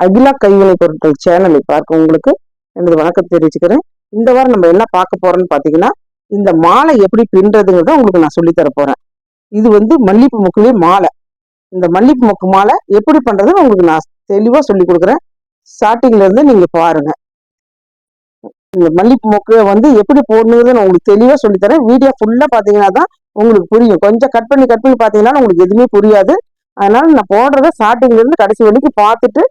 அகிலா கைவினை பொருட்கள் சேனலை பார்க்க உங்களுக்கு எனது வணக்கம் தெரிவிச்சுக்கிறேன். இந்த வாரம் நம்ம என்ன பார்க்க போறோம்னு பார்த்தீங்கன்னா இந்த மாலை எப்படி பின்றதுங்கிறத உங்களுக்கு நான் சொல்லித்தர போறேன். இது வந்து மல்லிப்பூ மொக்குலேயே மாலை. இந்த மல்லிப்பூ மொக்கு மாலை எப்படி பண்றதுன்னு உங்களுக்கு நான் தெளிவாக சொல்லி கொடுக்குறேன். ஸ்டார்டிங்ல இருந்து நீங்க பாருங்க. இந்த மல்லிப்பூ மொக்கு வந்து எப்படி போடணுங்கிறது நான் உங்களுக்கு தெளிவாக சொல்லித் தரேன். வீடியோ ஃபுல்லாக பார்த்தீங்கன்னா தான் உங்களுக்கு புரியும். கொஞ்சம் கட் பண்ணி கட் பண்ணி பார்த்தீங்கன்னா உங்களுக்கு எதுவுமே புரியாது. அதனால நான் போடுறத ஸ்டார்டிங்லேருந்து கடைசி வரைக்கும் பார்த்துட்டு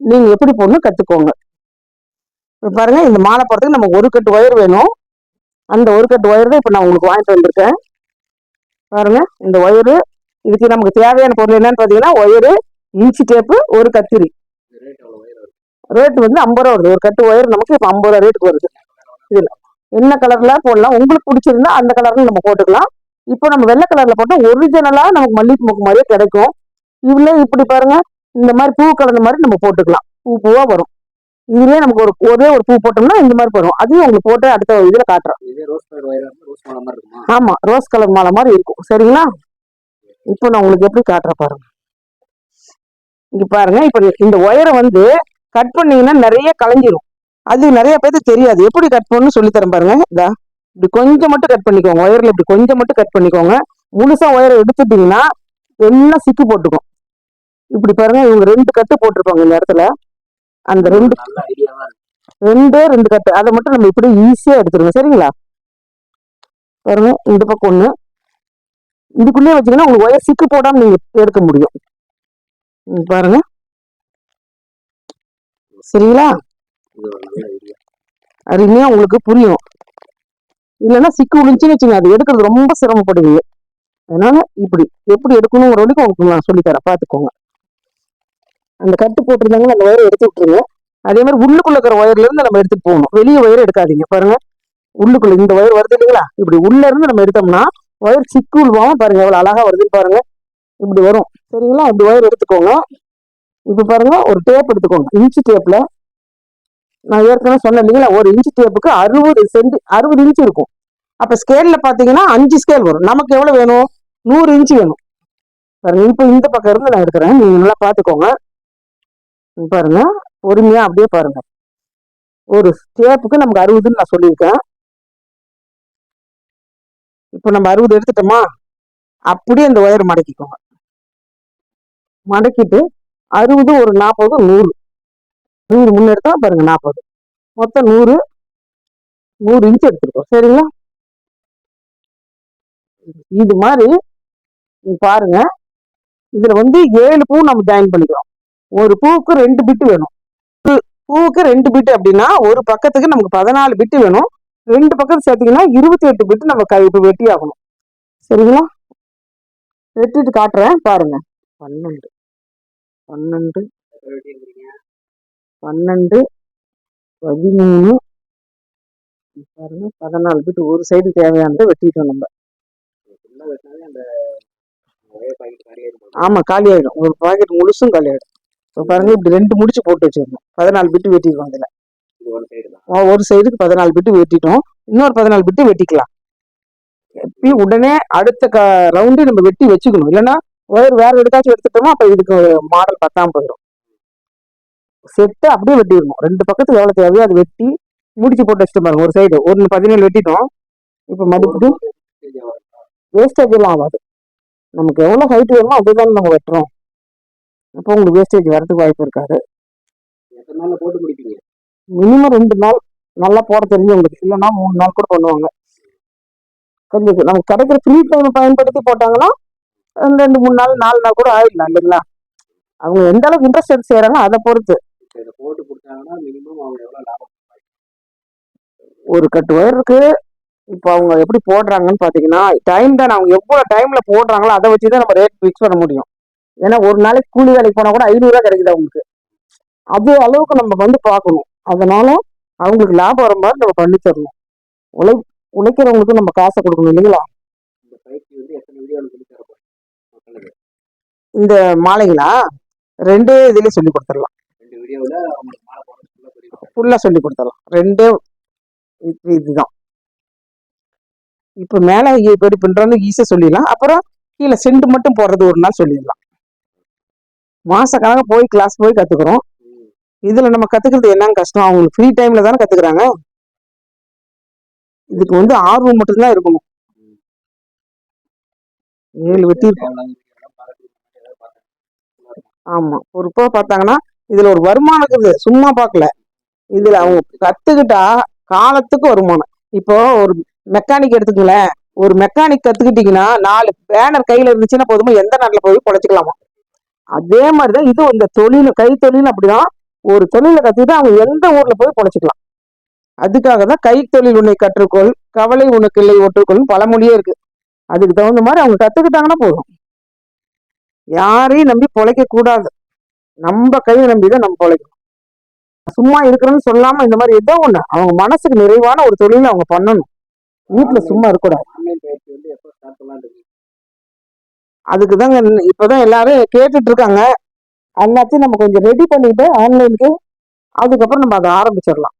நீங்க எப்படி போடணும் கத்துக்கோங்க. இப்ப பாருங்க இந்த மாலை போடுறதுக்கு நமக்கு ஒரு கட்டு ஒயர் வேணும். அந்த ஒரு கட்டு ஒயர் தான் இப்ப நான் உங்களுக்கு வாங்கிட்டு வந்திருக்கேன். பாருங்க இந்த ஒயரு இதுக்கு நமக்கு தேவையான பொருள் என்னன்னு பாத்தீங்கன்னா ஒயரு இன்ச்சு டேப்பு ஒரு கத்திரி. ரேட்டு வந்து ஐம்பது ரூபா வருது. ஒரு கட்டு ஒயர் நமக்கு இப்போ ஐம்பது ரூபா ரேட்டுக்கு வருது. இதுல என்ன கலர்ல போடலாம்? உங்களுக்கு பிடிச்சிருந்தா அந்த கலர்ல நம்ம போட்டுக்கலாம். இப்போ நம்ம வெள்ளை கலர்ல போட்டால் ஒரிஜினலா நமக்கு மல்லிகை மூக்கு மாதிரியே கிடைக்கும். இதுல இப்படி பாருங்க இந்த மாதிரி பூ கலந்த மாதிரி நம்ம போட்டுக்கலாம். பூ பூவா வரும். இதுலயே நமக்கு ஒரு ஒரே ஒரு பூ போட்டோம்னா இந்த மாதிரி வரும் அதையும் உங்களுக்கு போட்டு அடுத்த இதுல காட்டுறோம். ஆமா ரோஸ் கலர் மாலை மாதிரி இருக்கும். சரிங்களா? இப்போ நான் உங்களுக்கு எப்படி காட்டுறேன் பாருங்க. இங்க பாருங்க இப்போ இந்த ஒயரை வந்து கட் பண்ணீங்கன்னா நிறைய கலைஞ்சிரும். அது நிறைய பேருக்கு தெரியாது. எப்படி கட் பண்ணணும்னு சொல்லி தரேன் பாருங்க. இதா இப்படி கொஞ்சம் மட்டும் கட் பண்ணிக்கோங்க. ஒயர்ல இப்படி கொஞ்சம் மட்டும் கட் பண்ணிக்கோங்க. முழுசா ஒயரை எடுத்துட்டீங்கன்னா எல்லாம் சிக்கி போட்டுக்கும். இப்படி பாருங்க இவங்க ரெண்டு கட்டு போட்டிருப்பாங்க இந்த இடத்துல. அந்த ரெண்டு ரெண்டே ரெண்டு கட்டு. அதை மட்டும் நம்ம இப்படி ஈஸியா எடுத்துருங்க சரிங்களா? பாருங்க இந்த பக்கம் ஒண்ணு. இதுக்குள்ளேயே வச்சீங்கன்னா உங்களுக்கு ஒயர் சிக்கு போடாம நீங்க எடுக்க முடியும். பாருங்க. சரிங்களா? இது ஒரு நல்ல ஐடியா அருமையா உங்களுக்கு புரியும். இல்லைன்னா சிக்கு விழுந்துச்சுன்னு வச்சுங்க அது எடுக்கிறது ரொம்ப சிரமப்படுவீங்க. அதனால இப்படி எப்படி எடுக்கணுங்கிற வரைக்கும் உங்களுக்கு நான் சொல்லித்தரேன். பார்த்துக்கோங்க. அந்த கட்டு போட்டிருந்தாங்கன்னா அந்த ஒயரை எடுத்து விட்டுருங்க. அதே மாதிரி உள்ளுக்குள்ள இருக்கிற ஒயர்ல இருந்து நம்ம எடுத்துட்டு போகணும். வெளியே ஒயர் எடுக்காதீங்க. பாருங்க. உள்ளுக்குள்ள இந்த ஒயர் வருது இல்லைங்களா? இப்படி உள்ள இருந்து நம்ம எடுத்தோம்னா ஒயர் சிக்கு விழுவாம பாருங்க எவ்வளவு அழகா வருதுன்னு பாருங்க. இப்படி வரும். சரிங்களா? இப்படி ஒயர் எடுத்துக்கோங்க. இப்ப பாருங்க. ஒரு டேப் எடுத்துக்கோங்க. இன்ச்சு டேப்ல நான் ஏற்கனவே சொன்னேன் இல்லைங்களா? ஒரு இன்ச்சு டேப்புக்கு அறுபது சென்டி அறுபது இன்ச்சு இருக்கும். அப்ப ஸ்கேல்ல பாத்தீங்கன்னா அஞ்சு ஸ்கேல் வரும். நமக்கு எவ்வளவு வேணும்? நூறு இன்ச்சு வேணும். பாருங்க. இப்ப இந்த பக்கம் இருந்து நான் எடுக்கிறேன். நீங்க நல்லா பாத்துக்கோங்க. பாருங்க பொறுமையா அப்படியே பாருங்க. ஒரு ஸ்டேப்புக்கு நமக்கு அறுபதுன்னு நான் சொல்லியிருக்கேன். இப்போ நம்ம அறுபது எடுத்துட்டோமா? அப்படியே அந்த ஒயர் மடக்கிக்கோங்க. மடக்கிட்டு அறுபது ஒரு நாற்பது நூறு. நூறு முன்னெடுத்தா பாருங்க நாற்பது மொத்தம் நூறு நூறு இன்ச் எடுத்துருக்கோம். சரிங்களா? இது மாதிரி பாருங்க. இதுல வந்து ஏழு பூ நம்ம ஜாயின் பண்ணிக்கிறோம். ஒரு பூவுக்கு ரெண்டு பிட்டு வேணும். பூவுக்கு ரெண்டு பிட்டு அப்படின்னா ஒரு பக்கத்துக்கு நமக்கு பதினாலு பிட்டு வேணும். ரெண்டு பக்கத்து சேர்த்தீங்கன்னா இருபத்தி எட்டு பிட்டு நம்ம கை இப்போ வெட்டி ஆகணும். சரிங்களா? வெட்டிட்டு காட்டுறேன் பாருங்க. பன்னெண்டு. பன்னெண்டு. பன்னெண்டு. பதிமூணு. பாருங்க பதினாலு பிட்டு ஒரு சைடு தேவையானதை வெட்டிட்டோம் நம்ம. ஆமா காலி ஆயிடும் ஒரு பாக்கெட் முழுசும் காலி ஆயிடும் இப்போ பாருங்க இப்படி ரெண்டு முடிச்சு போட்டு வச்சிருந்தோம். பதினாலு பிட்டு வெட்டிடுவோம் அதுல. ஒரு ஒரு சைடுக்கு பதினாலு பிட்டு வெட்டிட்டோம். இன்னொரு பதினாலு பிட்டு வெட்டிக்கலாம். எப்பயும் உடனே அடுத்த க ரவுண்டு நம்ம வெட்டி வச்சுக்கணும். இல்லைன்னா ஒயர் வேற எதுக்காச்சும் எடுத்துட்டோமோ அப்ப இதுக்கு மாடல் பத்தாம போயிடும் செட்டு அப்படியே வெட்டிடணும். ரெண்டு பக்கத்துக்கு எவ்வளவு தேவையோ அது வெட்டி முடிச்சு போட்டு வச்சுட்டு பாருங்க ஒரு சைடு ஒன்று பதினேழு வெட்டிட்டோம். இப்போ மறுபடியும் வேஸ்டேஜ் எல்லாம் ஆகாது. நமக்கு எவ்வளவு ஹைட் வேணுமோ அதுதான் நம்ம வெட்டுறோம். அப்போ உங்களுக்கு வேஸ்டேஜ் வரதுக்கு வாய்ப்பு இருக்காது. எத்தனை நாள்ல போட்டு முடிப்பீங்க? மினிமம் ரெண்டு நாள் நல்லா போட தெரிஞ்சவங்களுக்கு இல்லைன்னா மூணு நாள் கூட பண்ணுவாங்க. கொஞ்சம் நமக்கு கிடைக்கிற ஃப்ரீ டைம் பயன்படுத்தி போட்டாங்கன்னா ரெண்டு மூணு நாள் நாலு நாள் கூட ஆயிடலாம் இல்லைங்களா? அவங்க எந்த அளவுக்கு இன்ட்ரெஸ்ட் எடுத்து செய்யறாங்க அதை பொறுத்து. போட்டு கொடுத்தாங்கன்னா மினிமம் அவங்க எவ்வளோ லாபம் ஒரு கட்டு ஒயருக்கு இப்போ அவங்க எப்படி போடுறாங்கன்னு பார்த்தீங்கன்னா டைம் தான் அவங்க எவ்வளோ டைம்ல போடுறாங்களோ அதை வச்சு தான் நம்ம ரேட் ஃபிக்ஸ் பண்ண முடியும். ஏன்னா ஒரு நாளைக்கு கூலி வேலைக்கு போனால் கூட ஐநூறுரூவா கிடைக்குது அவங்களுக்கு. அது அளவுக்கு நம்ம வந்து பார்க்கணும். அதனால அவங்களுக்கு லாபம் வர மாதிரி நம்ம பண்ணி தரணும். உழை உழைக்கிறவங்களுக்கு நம்ம காசை கொடுக்கணும் இல்லைங்களா? இந்த மாலைங்களா? ரெண்டே இதுலயே சொல்லி கொடுத்துடலாம். ஃபுல்லா சொல்லி கொடுத்துடலாம். ரெண்டே இது இதுதான். இப்போ மேலே எப்படி பண்றோம்னு ஈஸியாக சொல்லிடலாம். அப்புறம் கீழே செண்டு மட்டும் போடுறது ஒரு நாள் சொல்லிடலாம். மாச போய் கிளாஸ் போய் கத்துக்கிறோம். இதுல நம்ம கத்துக்கிறது என்னன்னு கஷ்டம். அவங்களுக்கு ஃப்ரீ டைம்ல தானே கத்துக்கிறாங்க. இதுக்கு வந்து ஆர்வம் மட்டும்தான் இருக்கணும். ஏழு வெட்டி ஆமா. பொறுப்பா பார்த்தாங்கன்னா இதுல ஒரு வருமானம் இருக்குது. சும்மா பார்க்கல. இதுல அவங்க கத்துக்கிட்டா காலத்துக்கு வருமானம். இப்போ ஒரு மெக்கானிக் எடுத்துக்கங்களேன். ஒரு மெக்கானிக் கத்துக்கிட்டீங்கன்னா நாலு பேனர் கையில இருந்துச்சுன்னா போதுமா? எந்த நாட்டுல போய் பொழைச்சிக்கலாமா? அதே மாதிரிதான் இது இந்த தொழில் கைத்தொழில் அப்படிதான் ஒரு தொழிலை கத்துக்கிட்டு அவங்க எந்த ஊர்ல போய் பொழைச்சிக்கலாம் அதுக்காக தான் கைத்தொழில் உன்னை கற்றுக்கொள் கவலை உனக்கு இல்லை ஒற்றுக்கொள் பழமொழியே இருக்கு. அதுக்கு தகுந்த மாதிரி அவங்க கத்துக்கிட்டாங்கன்னா போதும். யாரையும் நம்பி பொழைக்க கூடாது. நம்ம கையை நம்பி தான் நம்ம பொழைக்கணும். சும்மா இருக்கிறோன்னு சொல்லாம இந்த மாதிரி ஏதோ ஒண்ணு அவங்க மனசுக்கு நிறைவான ஒரு தொழிலை அவங்க பண்ணணும். வீட்டுல சும்மா இருக்கக்கூடாது. அதுக்கு தாங்க இப்போதான் எல்லாரும் கேட்டுட்டு இருக்காங்க எல்லாத்தையும் நம்ம கொஞ்சம் ரெடி பண்ணிட்டு ஆன்லைனுக்கு அதுக்கப்புறம் நம்ம அதை ஆரம்பிச்சிடலாம்.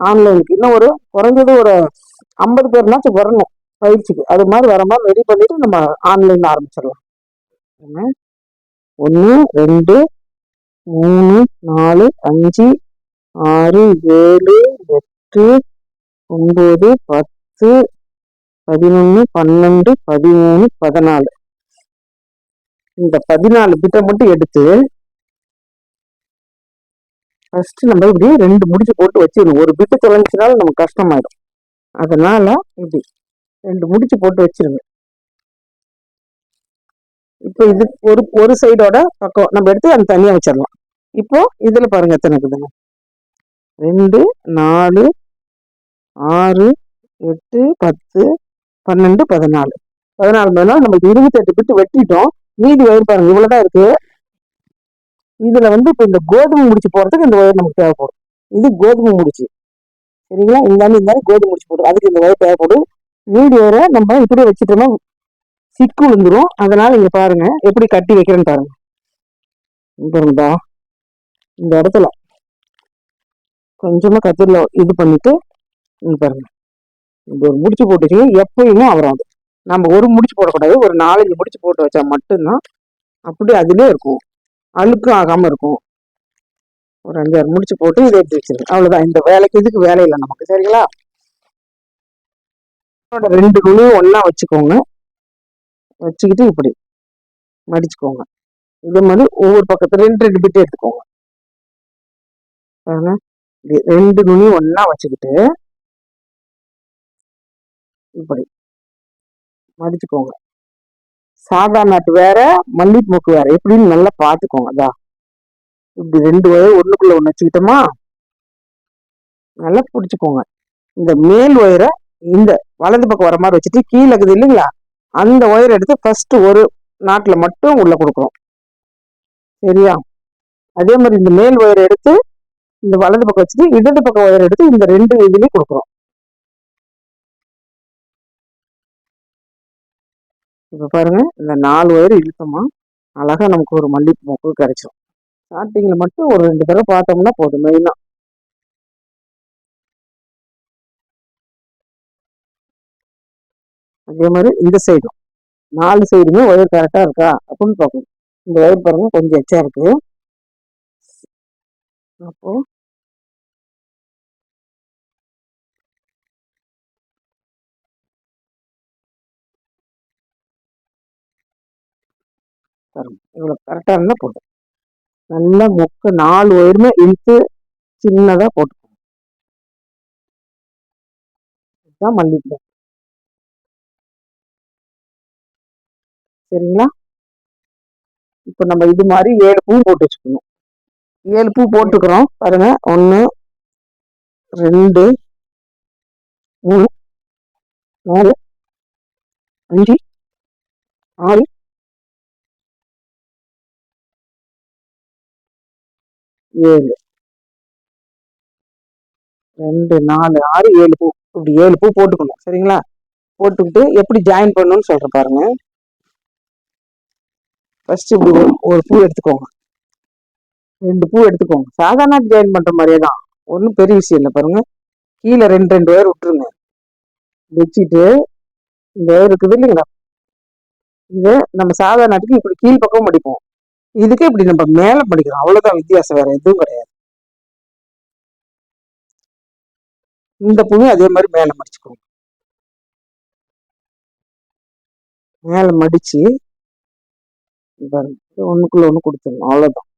ஆன்லைனுக்கு இன்னும் ஒரு குறைஞ்சது ஒரு ஐம்பது பேர்னாச்சும் வரணும் பயிற்சிக்கு. அது மாதிரி வர மாதிரி ரெடி பண்ணிட்டு நம்ம ஆன்லைன்ல ஆரம்பிச்சிடலாம். ஒன்று ரெண்டு மூணு நாலு அஞ்சு ஆறு ஏழு எட்டு ஒன்பது பத்து பதினொன்று பன்னெண்டு பதிமூணு பதினாலு. இந்த பதினாலு பிட்டை மட்டும் எடுத்து ஃபர்ஸ்ட் நம்ம இப்படி ரெண்டு முடிச்சு போட்டு வச்சிடணும் ஒரு பிட்டு தொலைஞ்சுனாலும் நமக்கு கஷ்டமாயிடும். அதனால இப்படி ரெண்டு முடிச்சு போட்டு வச்சிருங்க. இப்போ இது ஒரு ஒரு சைடோட பக்கம் நம்ம எடுத்து அந்த தனியாக வச்சிடலாம். இப்போ இதில் பாருங்க எத்தனை இருக்குதுங்க? ரெண்டு நாலு ஆறு எட்டு பத்து பன்னெண்டு பதினாலு. பதினாலு பதினாலு நமக்கு இருபத்தெட்டு பிட்டு வெட்டிட்டோம். மீதி வயிறு பாருங்க இவ்வளவுதான் இருக்கு. இதுல வந்து இப்ப இந்த கோதுமை முடிச்சு போறதுக்கு இந்த ஒயர் நமக்கு தேவைப்படும். இது கோதுமை முடிச்சு. சரிங்களா? இந்த அணி இந்த கோதுமை முடிச்சு போடும் அதுக்கு இந்த ஒயர் தேவைப்படும். மீதி வயரை நம்ம இப்படியே வச்சுட்டோம்னா சிக்கு விழுந்துரும். அதனால இங்க பாருங்க எப்படி கட்டி வைக்கிறேன்னு பாருங்க. இங்க இந்த இடத்துல கொஞ்சமா கத்திரில இது பண்ணிட்டு இங்க பாருங்க. இந்த ஒரு முடிச்சு போட்டு எப்பயுமே அவராது. அது நம்ம ஒரு முடிச்சு போடக்கூடாது. ஒரு நாலஞ்சு முடிச்சு போட்டு வச்சா மட்டும்தான் அப்படி அதுலயே இருக்கும். அழுக்கும் ஆகாம இருக்கும். ஒரு அஞ்சாறு முடிச்சு போட்டு இதை எடுத்து வச்சிருக்கு அவ்வளவுதான். இந்த வேலைக்கு இதுக்கு வேலை இல்லை நமக்கு. சரிங்களா? ரெண்டு நுனியும் ஒன்றா வச்சுக்கோங்க. வச்சுக்கிட்டு இப்படி மடிச்சுக்கோங்க. இதே மாதிரி ஒவ்வொரு பக்கத்துல ரெண்டு ரெண்டு பிட்டு எடுத்துக்கோங்க. ரெண்டு நுனியும் ஒன்னா வச்சுக்கிட்டு இப்படி மடிச்சுக்கோங்க சாதா நாட்டு வேற மல்லிகை மூக்கு வேற. எப்படின்னு நல்லா பார்த்துக்கோங்க. அதா இப்படி ரெண்டு ஒயர் ஒன்றுக்குள்ள ஒன்று வச்சுக்கிட்டோமா? நல்லா பிடிச்சிக்கோங்க. இந்த மேல் ஒயரை இந்த வலது பக்கம் வர மாதிரி வச்சுட்டு கீழே இருக்குது இல்லைங்களா? அந்த ஒயர் எடுத்து ஃபர்ஸ்ட் ஒரு நாட்டில் மட்டும் உள்ள கொடுக்குறோம் சரியா? அதே மாதிரி இந்த மேல் ஒயர் எடுத்து இந்த வலது பக்கம் வச்சுட்டு இடது பக்கம் ஒயர் எடுத்து இந்த ரெண்டு இதுலேயும் கொடுக்குறோம் இப்போ பாருங்கள் இந்த நாலு ஒயர் இழுத்தோமா அழகாக நமக்கு ஒரு மல்லிப்பூ மொக்கு கிடைச்சிடும் ஸ்டார்டிங்கில் மட்டும் ஒரு ரெண்டு தடவை பார்த்தோம்னா போதும் மெயினாக அதே மாதிரி இந்த சைடும் நாலு சைடுமே ஒயர் கரெக்டாக இருக்கா அப்படின்னு பார்க்கணும் இந்த ஒயர் பாருங்கள் கொஞ்சம் எச்சா இருக்குது அப்போது தரும் இவ்வளவு கரெக்டா இருந்தா போதும் நல்லா மொக்க நாலு ஒயருமே இழுத்து சின்னதா போட்டுக்கோங்க இதுதான் மல்லிகை சரிங்களா? இப்போ நம்ம இது மாதிரி ஏழு பூ போட்டு வச்சுக்கணும். ஏழு பூ போட்டுக்கிறோம். பாருங்க. ஒன்று ரெண்டு மூணு நாலு அஞ்சு ஆறு ஏழு. ரெண்டு நாலு ஆறு ஏழு பூ. இப்படி ஏழு பூ போட்டுக்கணும். சரிங்களா? போட்டுக்கிட்டு எப்படி ஜாயின் பண்ணணும்னு சொல்கிறேன் பாருங்க. ஃபர்ஸ்ட் இப்படி ஒரு பூ எடுத்துக்கோங்க. ரெண்டு பூ எடுத்துக்கோங்க. சாதாரண ஜாயின் பண்ற மாதிரியே தான். ஒன்றும் பெரிய விஷயம் இல்லை பாருங்க. கீழே ரெண்டு ரெண்டு ஒயர் விட்டுருங்க. வச்சுட்டு இந்த ஒயர் இருக்குது இல்லைங்களா? இதை நம்ம சாதாரணத்துக்கு இப்படி கீழ் பக்கம் மடிப்போம் இதுக்கு இப்படி நம்ம மேலே மடிக்கிறோம் அவ்வளவுதான் வித்தியாசம் வேற எதுவும் கிடையாது. இந்த பூவும் அதே மாதிரி மேலே மடிச்சுக்கோங்க. மேலே மடிச்சு இங்க ஒன்று இது ஒண்ணுக்குள்ள ஒண்ணு கொடுத்துருங்க அவ்வளவுதான்.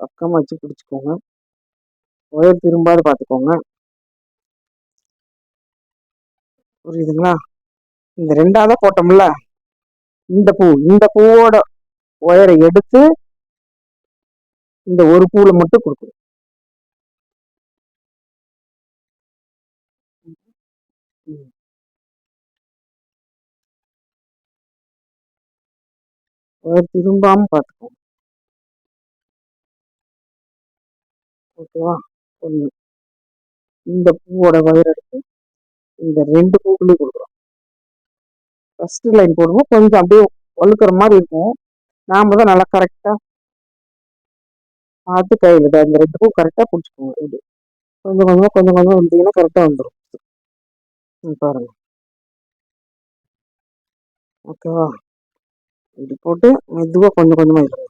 பக்கமா வச்சு பிடிச்சுக்கோங்க. ஒயர் திரும்பாது பார்த்துக்கோங்க புரியுதுங்களா? இந்த ரெண்டாவது போட்டோம்ல? இந்த பூ இந்த பூவோட ஒயரை எடுத்து இந்த ஒரு பூல மட்டும் கொடுக்கணும். ஒயர் திரும்பாம பார்த்துக்கோங்க. ஓகேவா? ஒன்று இந்த பூவோட ஒயர் எடுத்து இந்த ரெண்டு பூக்குள்ளேயும் கொடுக்குறோம் ஃபர்ஸ்ட் லைன் போடுவோம் கொஞ்சம் அப்படியே வழுக்கிற மாதிரி இருக்கும். நாம தான் நல்லா கரெக்டாக பார்த்து கையில் இந்த ரெண்டு பூ கரெக்டாக பிடிச்சிக்கோங்க இப்படி கொஞ்சம் கொஞ்சமாக கொஞ்சம் கொஞ்சமாக வந்தீங்கன்னா கரெக்டாக வந்துடும் பாருங்க ஓகேவா இப்படி போட்டு மெதுவாக கொஞ்சம் கொஞ்சமாக இழுங்க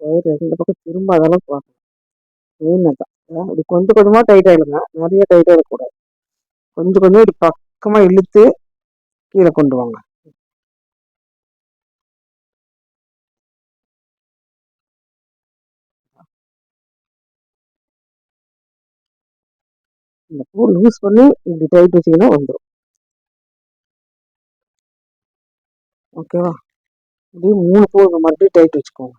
ஒயர் எந்த பக்கம் திரும்பாத அளவுக்கு பார்க்கணும் மெயின் அதான் அதான் இப்படி கொஞ்சம் கொஞ்சமாக டைட்டாக இழுங்க நிறைய டைட்டாக இருக்கக்கூடாது. கொஞ்சம் கொஞ்சம் இப்படி பக்கமாக இழுத்து கீழே கொண்டு வாங்க. இந்த பூ லூஸ் பண்ணி இப்படி டைட் வச்சிங்கன்னா வந்துடும் ஓகேவா இப்படி மூணு பூ மறுபடியும் டைட் வச்சுக்கோங்க.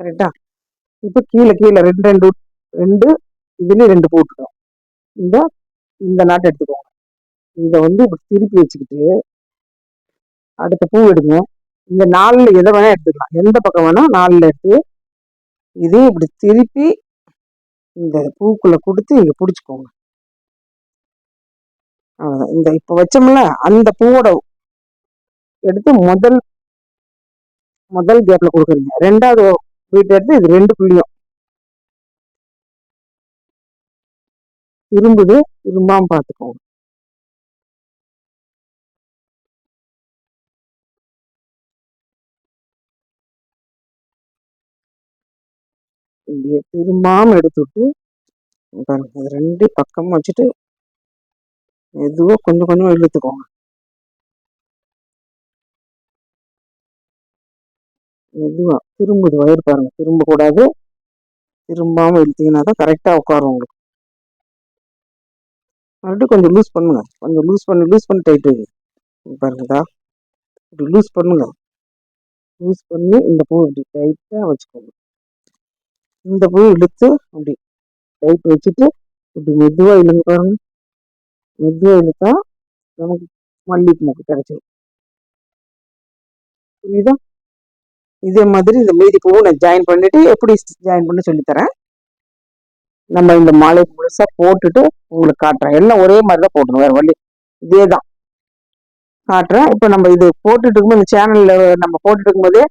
கரெக்டா இப்போ கீழே கீழே ரெண்டு ரெண்டு ரெண்டு இதுலேயும் ரெண்டு பூ இந்த இந்த நாட்டை எடுத்துக்கோங்க. இதை வந்து இப்படி திருப்பி வச்சுக்கிட்டு அடுத்த பூ எடுங்க. இந்த நாலில் எதை வேணா எடுத்துக்கலாம். எந்த பக்கம் வேணால் நாலில் எடுத்து இதையும் இப்படி திருப்பி இந்த பூக்குள்ளே கொடுத்து இங்கே பிடிச்சிக்கோங்க. அவ்வளோதான் இந்த இப்போ வச்சோம்ல அந்த பூவோட எடுத்து முதல் முதல் கேப்பில் கொடுக்குறீங்க. ரெண்டாவது போயிட்டு எடுத்து இது ரெண்டு புள்ளியும் திரும்புது திரும்பாம பார்த்துக்கோங்க திரும்பாம எடுத்து விட்டு பாருங்க ரெண்டு பக்கமா வச்சுட்டு மெதுவாக கொஞ்சம் கொஞ்சம் இழுத்துக்கோங்க. மெதுவாக திரும்புது வயிறு பாருங்க. திரும்ப கூடாது திரும்பாம இழுத்தீங்கன்னா தான் கரெக்டா உட்காரும் உங்களுக்கு. மறுபடியும் கொஞ்சம் லூஸ் பண்ணுங்க. கொஞ்சம் லூஸ் பண்ணி லூஸ் பண்ணி டைட் வைங்க பாருங்கதா இப்படி லூஸ் பண்ணுங்க. லூஸ் பண்ணி இந்த பூ இப்படி டைட்டாக வச்சுக்கோங்க. இந்த பூ இழுத்து அப்படி டைட் வச்சுட்டு இப்படி மெதுவாக இழுங்க பாருங்க. மெதுவாக இழுத்தா நமக்கு மல்லிகைப்பூ கிடைச்சிடும் புரியுதா? இதே மாதிரி இந்த மீதி பூவும் நான் ஜாயின் பண்ணிட்டு எப்படி ஜாயின் பண்ண சொல்லித் தரேன் நம்ம இந்த மாலை முழுசா போட்டுட்டு உங்களுக்கு காட்டுறேன். எல்லாம் ஒரே மாதிரி தான் போட்டணும் வேற வழி இதே தான் காட்டுறேன். இப்போ நம்ம இது போட்டுட்டு இருக்கும்போது இந்த சேனல்ல நம்ம போட்டுட்டு இருக்கும்போதே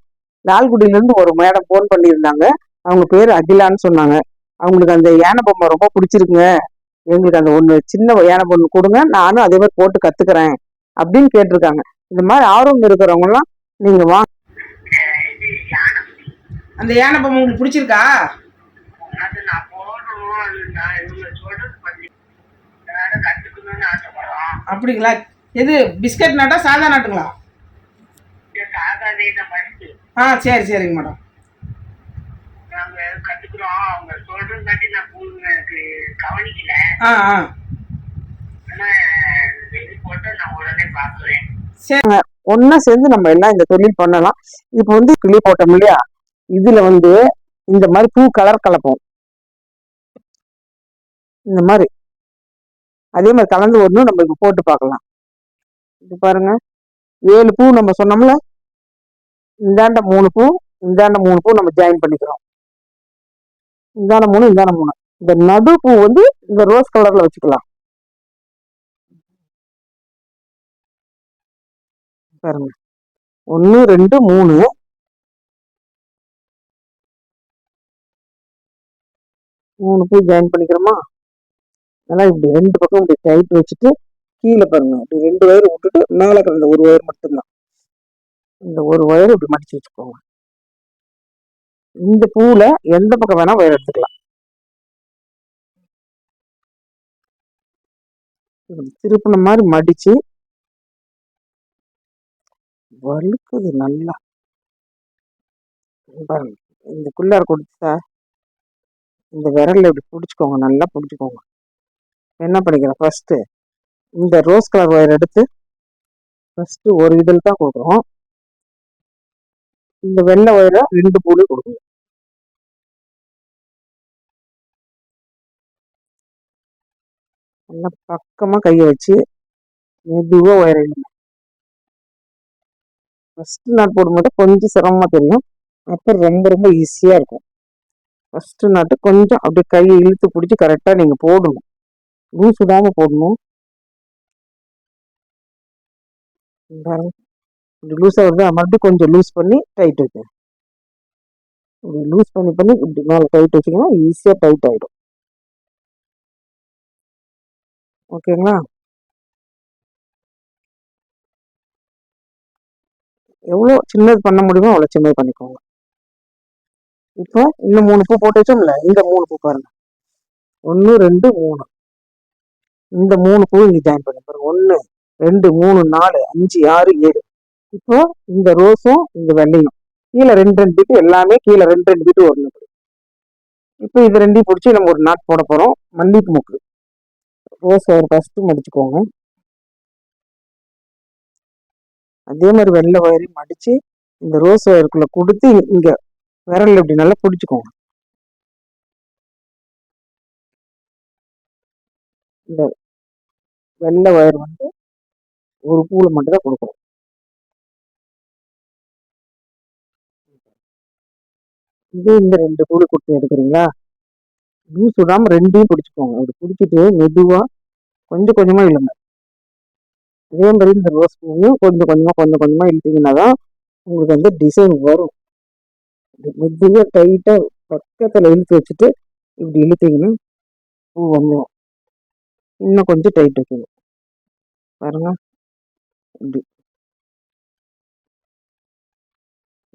லால்குடியில இருந்து ஒரு மேடம் ஃபோன் பண்ணியிருந்தாங்க. அவங்க பேர் அகிலான்னு சொன்னாங்க. அவங்களுக்கு அந்த யானை பொம்மை ரொம்ப பிடிச்சிருக்குங்க. எங்களுக்கு அந்த ஒன்று சின்ன யானை பொண்ணு கொடுங்க. நானும் அதே மாதிரி போட்டு கத்துக்கிறேன் அப்படின்னு கேட்டிருக்காங்க. இந்த மாதிரி ஆர்வம் இருக்கிறவங்கலாம் நீங்க வாங்க. அந்த யானை பொம்மை உங்களுக்கு பிடிச்சிருக்கா? அப்படிங்களா? எது பிஸ்கட் நாட்டா சாதா நாட்டுங்களா? ஆ சரி சரிங்க மேடம். ஆ ஆ. ஒன்னா சேர்ந்து நம்ம எல்லாம் இந்த தொழில் பண்ணலாம். இப்போ வந்து கிளி போட்டோம் இல்லையா? இதுல வந்து இந்த மாதிரி பூ கலர் கலப்போம் இந்த மாதிரி. அதே மாதிரி கலந்து ஒன்று நம்ம இப்போ போட்டு பார்க்கலாம். இது பாருங்க. ஏழு பூ நம்ம சொன்னோம்ல? இந்தாண்ட மூணு பூ இந்தாண்ட மூணு பூ நம்ம ஜாயின் பண்ணிக்கிறோம். இந்தாண்ட மூணு இந்தாண்ட மூணு. இந்த நடு பூ வந்து இந்த ரோஸ் கலர்ல வச்சுக்கலாம். பாருங்க. ஒன்று ரெண்டு மூணு. மூணு பூ ஜாயின் பண்ணிக்கிறோமா? நல்லா இப்படி ரெண்டு பக்கம் இப்படி டைட் வச்சுட்டு கீழே பாருங்க. இப்படி ரெண்டு ஒயர் விட்டுட்டு மேலே கிடந்த ஒரு ஒயர் மட்டும்தான். இந்த ஒரு ஒயர் இப்படி மடிச்சு வச்சுக்கோங்க. இந்த பூவில் எந்த பக்கம் வேணால் ஒயர் எடுத்துக்கலாம். திருப்பின மாதிரி மடிச்சு வழுக்குது நல்லா. பாருங்க. இந்த குள்ளார கொடுத்தா இந்த விரலில் இப்படி பிடிச்சிக்கோங்க நல்லா பிடிச்சிக்கோங்க. என்ன பண்ணிக்கிறேன் ஃபஸ்ட்டு இந்த ரோஸ் கலர் ஒயர் எடுத்து ஃபஸ்ட்டு ஒரு இதில் தான் கொடுக்குறோம் இந்த வெள்ளை ஒயரை ரெண்டு பூலையும் கொடுக்கணும். நல்லா பக்கமாக கையை வச்சு மெதுவாக ஒயர் ஃபஸ்ட்டு ஃபர்ஸ்ட் நாட் போடும்போது கொஞ்சம் சிரமமாக தெரியும். அப்புறம் ரொம்ப ரொம்ப ஈஸியாக இருக்கும். ஃபஸ்ட்டு நாட்டு கொஞ்சம் அப்படியே கையை இழுத்து பிடிச்சி கரெக்டாக நீங்கள் போடணும். லூஸ் விடாம போடணும். பாருங்க. இப்படி லூஸாக வருது. மறுபடியும் கொஞ்சம் லூஸ் பண்ணி டைட் வைக்கணும் இப்படி லூஸ் பண்ணி பண்ணி இப்படி மேலே டைட் வச்சிங்கன்னா ஈஸியாக டைட் ஆகிடும் ஓகேங்களா எவ்வளோ சின்னது பண்ண முடியுமோ அவ்வளோ சின்னது பண்ணிக்கோங்க. இப்போ இன்னும் மூணு பூ போட்டு வச்சோம்ல இந்த மூணு பூ பாருங்க. ஒன்று ரெண்டு மூணு. இந்த மூணு பூ இங்கே ஜாயின் பண்ணி. பாருங்க ஒன்று ரெண்டு மூணு நாலு அஞ்சு ஆறு ஏழு. இப்போ இந்த ரோஸும் இந்த வெள்ளையும். கீழே ரெண்டு ரெண்டு பீட்டு எல்லாமே கீழே ரெண்டு ரெண்டு பீட்டு ஒன்று இப்போ இது ரெண்டையும் பிடிச்சி நம்ம ஒரு நாட் போட போகிறோம் மல்லிகைப்பூ மூக்கு. ரோஸ் ஒயர் ஃபஸ்ட்டு மடிச்சுக்கோங்க. அதே மாதிரி வெள்ளை ஒயரையும் மடித்து இந்த ரோஸ் ஒயருக்குள்ளே கொடுத்து இங்கே விரல் இப்படி நல்லா பிடிச்சிக்கோங்க. இந்த வெள்ளை ஒயர் வந்து ஒரு பூவில் மட்டும்தான் கொடுக்குறோம் இதே இந்த ரெண்டு கூலி கொடுத்து எடுக்கிறீங்களா? லூஸ் விடாமல் ரெண்டையும் பிடிச்சிக்கோங்க. அப்படி பிடிச்சிட்டு மெதுவாக கொஞ்சம் கொஞ்சமாக இழுங்க. அதே மாதிரி இந்த ரோஸ் பூவையும் கொஞ்சம் கொஞ்சமாக கொஞ்சம் கொஞ்சமாக இழுத்தீங்கன்னா தான் உங்களுக்கு வந்து டிசைன் வரும். மெதுவாக டைட்டாக பக்கத்தில் இழுத்து வச்சுட்டு இப்படி இழுத்தீங்கன்னா பூ வந்துடும் இன்னும் கொஞ்சம் டைட் வைக்கணும். பாருங்க. இப்படி.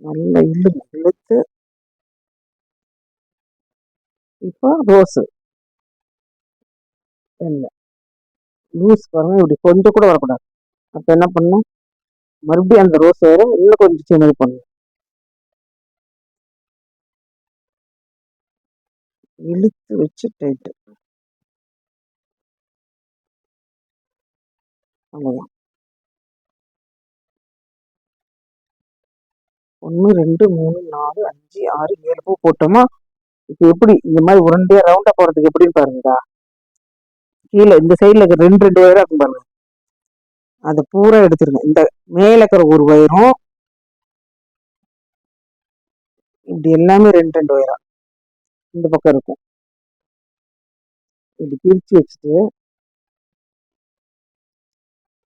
நல்லா இழு இழுத்து. இப்போ ரோஸு. இல்லை லூஸ் பாருங்க இப்படி கொஞ்சம் கூட வரக்கூடாது. அப்போ என்ன பண்ணும்? மறுபடியும் அந்த ரோஸ் வேற இன்னும் கொஞ்சம் சின்னது பண்ணணும் இழுத்து வச்சு டைட்டு அவ்வளோதான் ஒன்று ரெண்டு மூணு நாலு அஞ்சு ஆறு ஏழு பூ போட்டோமா? இப்போ எப்படி இந்த மாதிரி உருண்டையா ரவுண்டாக போகிறதுக்கு எப்படின்னு பாருங்கடா. கீழே இந்த சைடில் இருக்கிற ரெண்டு ரெண்டு வயராக இருக்கும் பாருங்க. அதை பூரா எடுத்துருங்க. இந்த மேலே இருக்கிற ஒரு வயரும் இப்படி எல்லாமே ரெண்டு ரெண்டு வயரா இந்த பக்கம் இருக்கும். இப்படி பிரித்து வச்சுட்டு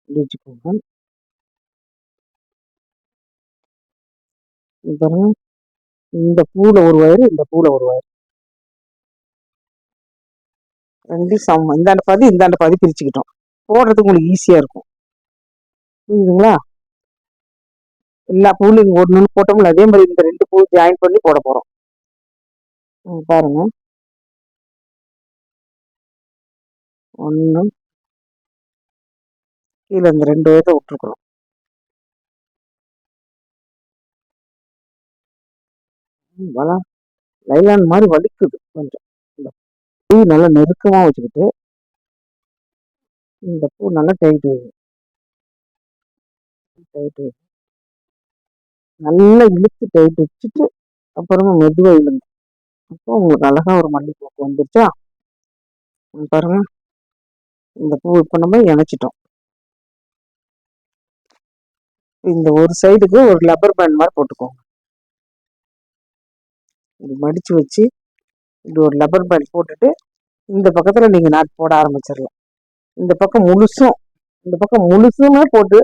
இப்படி வச்சுக்கோங்க. பாருங்க. இந்த பூவில் ஒரு வயர் இந்த பூவில் ஒரு வயர் ரெண்டு சமம். இந்தாண்ட பாதி இந்தாண்ட பாதி பிரிச்சுக்கிட்டோம். போடுறதுக்கு உங்களுக்கு ஈஸியாக இருக்கும். புரியுதுங்களா? எல்லா பூலையும் ஒரு நூல் போட்டோம்ல அதே மாதிரி இந்த ரெண்டு பூ ஜாயின் பண்ணி போட போகிறோம் பாருங்க. ஒன்று கீழே இந்த ரெண்டு வயதை விட்டுருக்குறோம். ம், லைலான் மாதிரி வலிக்குது கொஞ்சம். இந்த பூ நல்லா நெருக்கமாக வச்சுக்கிட்டு இந்த பூ நல்லா டைட் வைக்கும் டைட் வைக்கும் நல்லா இழுத்து டைட் வச்சுட்டு அப்புறமா மெதுவாக இழுங்க. அப்போ உங்களுக்கு அழகா ஒரு மல்லிகைப்பூ வந்துருச்சா? பாருங்க. இந்த பூ இப்போ நம்ம இணைச்சிட்டோம். இந்த ஒரு சைடுக்கு ஒரு லப்பர் பேண்ட் மாதிரி போட்டுக்கோங்க. இது மடிச்சு வச்சு இது ஒரு லப்பர் பேண்ட் போட்டுட்டு இந்த பக்கத்துல நீங்க நாட் போட ஆரம்பிச்சிடலாம். இந்த பக்கம் முழுசும் இந்த பக்கம் முழுசுமே போட்டு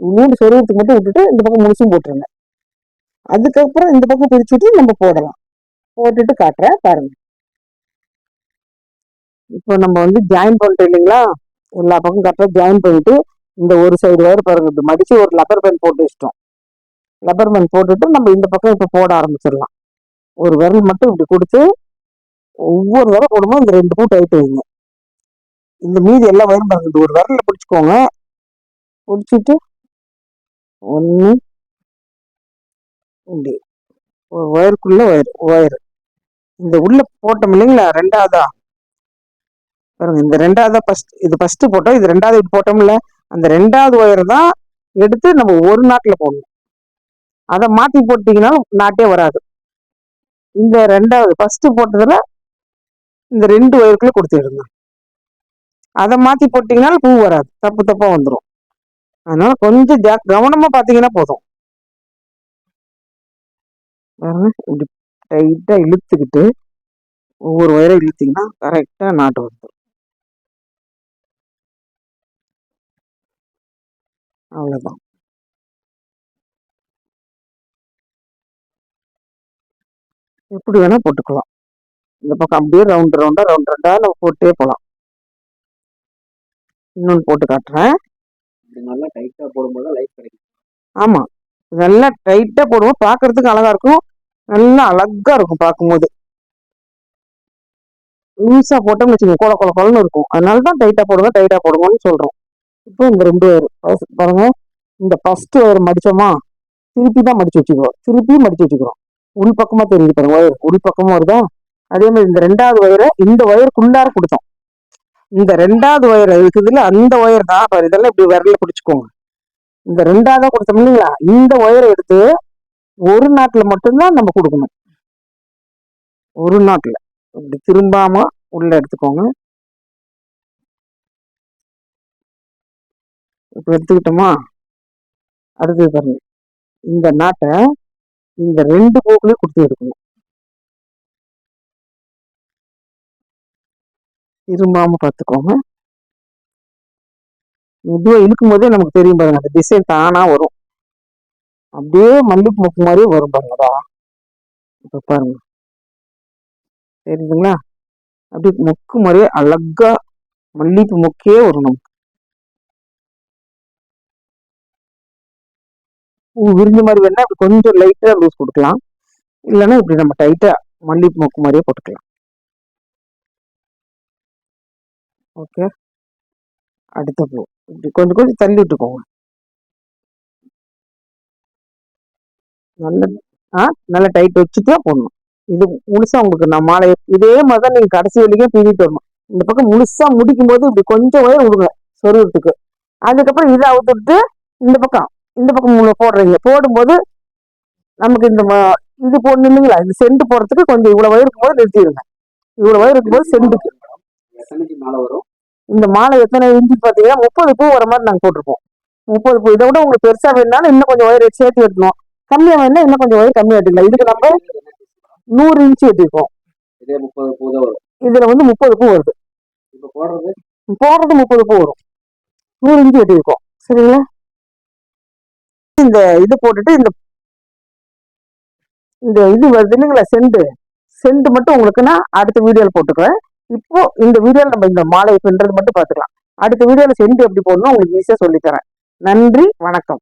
இன்னொரு சொருவத்துக்கு மட்டும் விட்டுட்டு இந்த பக்கம் முழுசும் போட்டுருங்க. அதுக்கப்புறம் இந்த பக்கம் பிரிச்சுட்டு நம்ம போடலாம். போட்டுட்டு காட்டுறேன் பாருங்க. இப்போ நம்ம வந்து ஜாயின் பண்ணிட்டோம் இல்லைங்களா? எல்லா பக்கம் கரெக்டாக ஜாயின் பண்ணிட்டு இந்த ஒரு சைடு வயர் பாருங்க இப்படி மடித்து ஒரு லப்பர் பேண்ட் போட்டு வச்சிட்டோம். லப்பர் பேண்ட் போட்டுட்டு நம்ம இந்த பக்கம் இப்போ போட ஆரம்பிச்சிடலாம். ஒரு விரல் மட்டும் இப்படி கொடுத்து ஒவ்வொரு தடவை போடும்போது இந்த ரெண்டு பூ டைட் வைங்க இந்த மீதி எல்லா வயரும் பாருங்க இந்த ஒரு விரலில் பிடிச்சிக்கோங்க. பிடிச்சிட்டு ஒன்று இப்படி ஒரு ஒயருக்குள்ளே ஒயர் ஒயரு இந்த உள்ள போட்டோம் இல்லைங்களா? ரெண்டாவதா? பாருங்க இந்த ரெண்டாவதா ஃபர்ஸ்ட் இது ஃபர்ஸ்ட் போட்டோம் இது ரெண்டாவது இப்படி போட்டோம்ல அந்த ரெண்டாவது ஒயர் தான் எடுத்து நம்ம ஒரு நாட்டில் போடணும். அதை மாற்றி போட்டீங்கன்னா நாட்டே வராது. இந்த ரெண்டாவது ஃபர்ஸ்ட் போட்டதுல இந்த ரெண்டு ஒயருக்குள்ள கொடுத்துருந்தேன் அதை மாற்றி போட்டிங்கனாலும் பூ வராது. தப்பு தப்பாக வந்துடும் அதனால கொஞ்சம் ஜா- கவனமாக பார்த்தீங்கன்னா போதும். இப்படி டைட்டா இழுத்துக்கிட்டு ஒவ்வொரு ஒயரை இழுத்தீங்கன்னா கரெக்டா நாட்டு வந்துடும் அவ்வளவுதான். எப்படி வேணா போட்டுக்கலாம். இந்த பக்கம் அப்படியே ரவுண்ட் ரவுண்டா ரவுண்ட் ரவுண்டா நம்ம போட்டே போலாம். இன்னொன்னு போட்டு காட்டுறேன். நல்லா டைட்டா போடும்போது லைஃப் கிடைக்கும். ஆமா. நல்லா டைட்டா போடுவோம் பார்க்கிறதுக்கு அழகா இருக்கும். நல்லா அழகா இருக்கும் பார்க்கும்போது. லூஸா போட்டோம்னு வச்சுக்கோங்க கொல கொல கொலன்னு இருக்கும். அதனால தான் டைட்டா போடுங்க டைட்டா போடுங்கன்னு சொல்றோம். இப்போ இந்த ரெண்டு ஒயர் பாருங்க இந்த ஃபர்ஸ்ட் ஒயர் மடிச்சோமா? திருப்பி தான் மடிச்சு வச்சுக்கிறோம். திருப்பி மடிச்சு வச்சுக்கிறோம். உள் பக்கமா தெரியுது பாருங்க ஒயர் உள் பக்கமும் வருதா? அதே மாதிரி இந்த ரெண்டாவது ஒயரை இந்த ஒயருக்குள்ளார கொடுத்தோம் இந்த ரெண்டாவது ஒயர் இருக்குதுல அந்த ஒயர் தான். இதெல்லாம் இப்படி விரல பிடிச்சுக்கோங்க. இந்த ரெண்டாவது கொடுத்தோம் இல்லைங்களா? இந்த ஒயரை எடுத்து ஒரு நாட்டில் மட்டும்தான் நம்ம கொடுக்கணும். ஒரு நாட்டில். இப்படி திரும்பாம உள்ள எடுத்துக்கோங்க. இப்ப எடுத்துக்கிட்டோமா? அடுத்தது பாருங்க. இந்த நாட்டை இந்த ரெண்டு பூக்களையும் கொடுத்து எடுக்கணும். திரும்பாம பார்த்துக்கோங்க. மெதுவாக இழுக்கும் போதே நமக்கு தெரியும் பாருங்க. அந்த டிசைன் தானா வரும். அப்படியே மல்லிப்பு மொக்கு மாதிரியே வரும் பாருங்கடா. இப்ப பாருங்க. தெரியுதுங்களா? அப்படியே மொக்கு மாதிரியே அழகா மல்லிப்பு மொக்கே வரும் பூ விரிஞ்ச மாதிரி வேணா அப்படி கொஞ்சம் லைட்டா லூஸ் கொடுக்கலாம். இல்லைன்னா இப்படி நம்ம டைட்டா மல்லிப்பு மொக்கு மாதிரியே போட்டுக்கலாம். ஓகே அடுத்த பூ. இப்படி கொஞ்சம் கொஞ்சம் தள்ளி விட்டுக்கோங்க நல்ல ஆ நல்லா டைட் வச்சுட்டு போடணும். இது முழுசா உங்களுக்கு நான் மாலை இதே மாதிரி தான் நீங்க கடைசி வரைக்கும் பிரிட்டு வரணும். இந்த பக்கம் முழுசா முடிக்கும் போது இப்படி கொஞ்சம் உயரம் விடுங்க சொருவத்துக்கு அதுக்கப்புறம் இதை அவுத்துட்டு இந்த பக்கம் இந்த பக்கம் போடுறீங்க. போடும்போது நமக்கு இந்த இது போடணும் இல்லைங்களா? இந்த செண்டு போடுறதுக்கு கொஞ்சம் இவ்வளவு வயிறு இருக்கும்போது நிறுத்திடுங்க. இவ்வளவு வயிறு இருக்கும்போது செண்டுக்கு. மேல வரும். இந்த மாலை எத்தனை இன்ச்சு பார்த்தீங்கன்னா முப்பது பூ வர மாதிரி நாங்கள் போட்டிருப்போம். முப்பது பூ. இதை விட உங்களுக்கு பெருசா வேணும்னாலும் இன்னும் கொஞ்சம் ஒயர் சேர்த்து வெட்டணும். கம்மியா வேணா இன்னும் கொஞ்சம் ஒயர் கம்மியா வெட்டிக்கலாம் இதுக்கு நம்ம நூறு இன்ச்சு வெட்டிருக்கோம். இதே முப்பது பூ தான் வரும். இதுல வந்து முப்பது பூ வருது. இப்ப போடுறது? போடுறது முப்பது பூ வரும். நூறு இன்ச்சு வெட்டியிருக்கோம் சரிங்களா? இந்த இது போட்டுட்டு இந்த இந்த இது வருது இல்லைங்களா செண்டு. செண்டு மட்டும் உங்களுக்கு நான் அடுத்த வீடியோல போட்டுக்கிறேன். இப்போ இந்த வீடியோல நம்ம இந்த மாலை பின்றது மட்டும் பார்த்துக்கலாம். அடுத்த வீடியோல செண்டு எப்படி போடணும் உங்களுக்கு ஈஸியா சொல்லித்தரேன். நன்றி வணக்கம்.